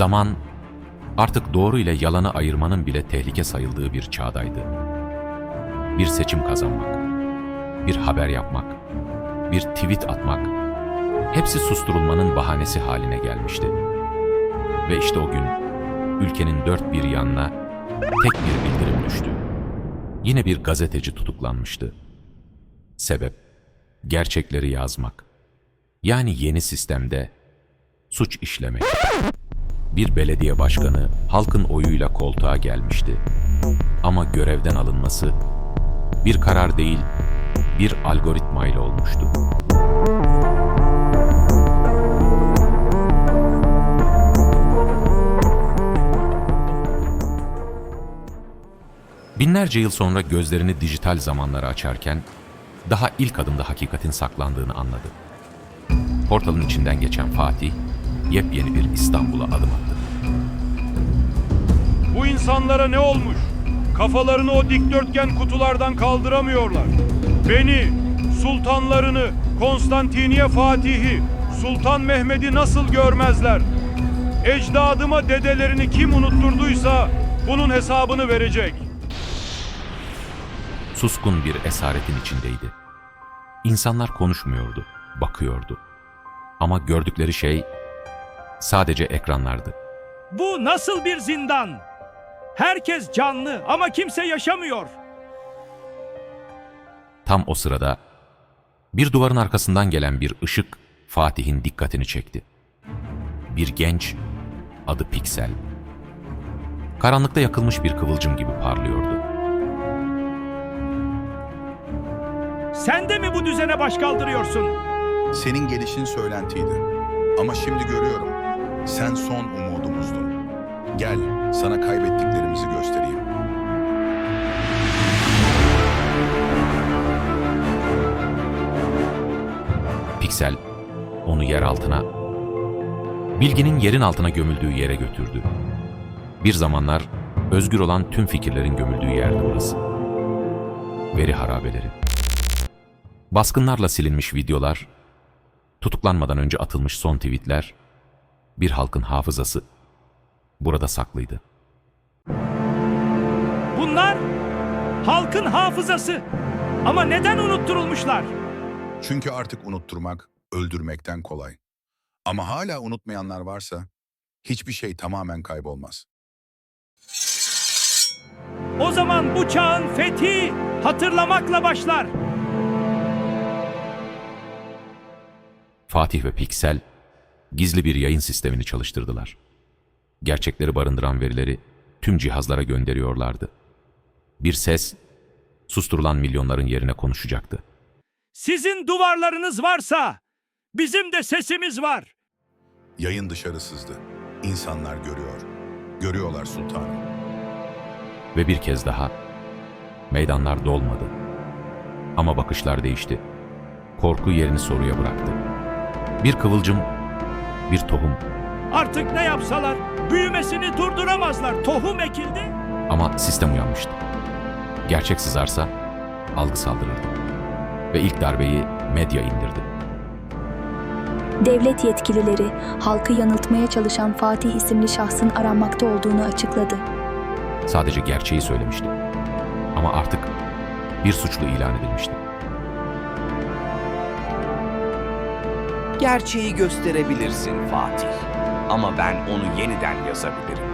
Zaman artık doğru ile yalanı ayırmanın bile tehlike sayıldığı bir çağdaydı. Bir seçim kazanmak, bir haber yapmak, bir tweet atmak hepsi susturulmanın bahanesi haline gelmişti. Ve işte o gün ülkenin dört bir yanına tek bir bildirim düştü. Yine bir gazeteci tutuklanmıştı. Sebep gerçekleri yazmak. Yani yeni sistemde suç işlemek. Bir belediye başkanı halkın oyuyla koltuğa gelmişti. Ama görevden alınması bir karar değil, bir algoritmayla olmuştu. Binlerce yıl sonra gözlerini dijital zamanlara açarken daha ilk adımda hakikatin saklandığını anladı. Portalın içinden geçen Fatih, yepyeni bir İstanbul'a adım attı. Bu insanlara ne olmuş? Kafalarını o dikdörtgen kutulardan kaldıramıyorlar. Beni, sultanlarını, Konstantiniye Fatih'i, Sultan Mehmet'i nasıl görmezler? Ecdadıma dedelerini kim unutturduysa bunun hesabını verecek. Suskun bir esaretin içindeydi. İnsanlar konuşmuyordu, bakıyordu. Ama gördükleri şey sadece ekranlardı. Bu nasıl bir zindan? Herkes canlı ama kimse yaşamıyor. Tam o sırada bir duvarın arkasından gelen bir ışık Fatih'in dikkatini çekti. Bir genç, adı Piksel. Karanlıkta yakılmış bir kıvılcım gibi parlıyordu. Sen de mi bu düzene baş kaldırıyorsun? Senin gelişin söylentiydi. Ama şimdi görüyorum. Sen son umudumuzdun. Gel, sana kaybettiklerimizi göstereyim. Piksel onu yer altına, bilginin yerin altına gömüldüğü yere götürdü. Bir zamanlar özgür olan tüm fikirlerin gömüldüğü yerdi burası. Veri harabeleri. Baskınlarla silinmiş videolar, tutuklanmadan önce atılmış son tweetler, bir halkın hafızası burada saklıydı. Bunlar halkın hafızası. Ama neden unutturulmuşlar? Çünkü artık unutturmak, öldürmekten kolay. Ama hala unutmayanlar varsa hiçbir şey tamamen kaybolmaz. O zaman bu çağın fethi hatırlamakla başlar. Fatih ve Piksel gizli bir yayın sistemini çalıştırdılar. Gerçekleri barındıran verileri tüm cihazlara gönderiyorlardı. Bir ses susturulan milyonların yerine konuşacaktı. Sizin duvarlarınız varsa bizim de sesimiz var. Yayın dışarı sızdı. İnsanlar görüyor. Görüyorlar sultanım. Ve bir kez daha meydanlar dolmadı. Ama bakışlar değişti. Korku yerini soruya bıraktı. Bir kıvılcım, bir tohum Artık ne yapsalar büyümesini durduramazlar. Tohum ekildi. ama sistem uyanmıştı. Gerçek sızarsa algı saldırırdı. Ve ilk darbeyi medya indirdi. Devlet yetkilileri halkı yanıltmaya çalışan Fatih isimli şahsın aranmakta olduğunu açıkladı. Sadece gerçeği söylemişti. Ama artık bir suçlu ilan edilmişti. Gerçeği gösterebilirsin Fatih. Ama ben onu yeniden yazabilirim.